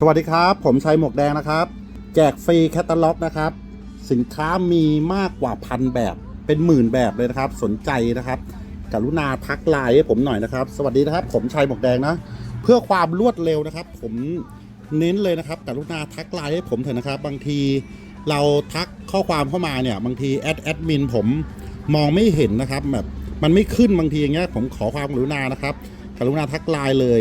สวัสดีครับ ผมชัยหมวกแดงนะครับ แจกฟรีแคตตาล็อกนะครับ สินค้ามีมากกว่าพันแบบเป็นหมื่นแบบเลยนะครับ สนใจนะครับ กรุณาทักไลน์ให้ผมหน่อยนะครับ สวัสดีนะครับ ผมชัยหมวกแดงนะ เพื่อความรวดเร็วนะครับ ผมเน้นเลยนะครับ กรุณาทักไลน์ให้ผมเถอะนะครับ บางทีเราทักข้อความเข้ามาเนี่ย บางทีแอดแอดมินผมมองไม่เห็นนะครับแบบมันไม่ขึ้นบางทีอย่างเงี้ยผมขอความกรุณานะครับ กรุณาทักไลน์เลย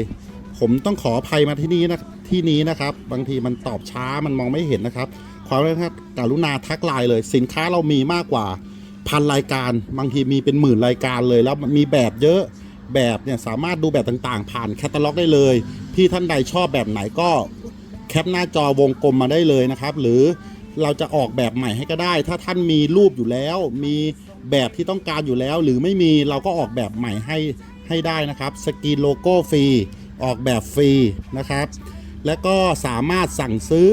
ผมต้องขออภัยมาที่นี้นะ ที่นี้นะครับ บางทีมันตอบช้ามันมองไม่เห็นนะครับ ความนะครับกรุณาทักไลน์เลย สินค้าเรามีมากกว่าพันรายการ บางทีมีเป็นหมื่นรายการเลย แล้วมีแบบเยอะแบบเนี่ยสามารถดูแบบต่างๆ ผ่านแคตตาล็อกได้เลยที่ท่านใดชอบแบบไหนก็แคปหน้าจอวงกลมมาได้เลยนะครับ หรือเราจะออกแบบใหม่ให้ก็ได้ ถ้าท่านมีรูปอยู่แล้ว มีแบบที่ต้องการอยู่แล้ว หรือไม่มีเราก็ออกแบบใหม่ให้ให้ได้นะครับ สกรีนโลโก้ฟรี ออกแบบฟรีนะครับ และก็สามารถสั่งซื้อ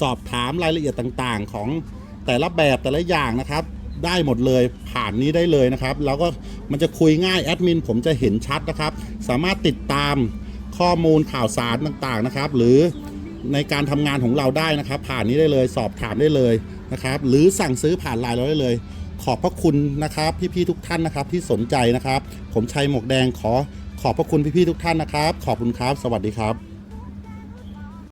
สอบถามรายละเอียดต่างๆ ของแต่ละแบบแต่ละอย่างนะครับ ได้หมดเลยผ่านนี้ได้เลยนะครับ แล้วก็มันจะคุยง่ายแอดมินผมจะเห็นชัดนะครับ สามารถติดตามข้อมูลข่าวสารต่างๆนะครับ หรือในการทำงานของเราได้นะครับ ผ่านนี้ได้เลย สอบถามได้เลยนะครับ หรือสั่งซื้อผ่านไลน์เราได้เลย ขอบพระคุณนะครับ พี่ๆทุกท่านนะครับที่สนใจนะครับ ผมชัยหมวกแดงขอขอบพระคุณพี่ๆทุกท่านนะครับ ขอบคุณครับ สวัสดีครับ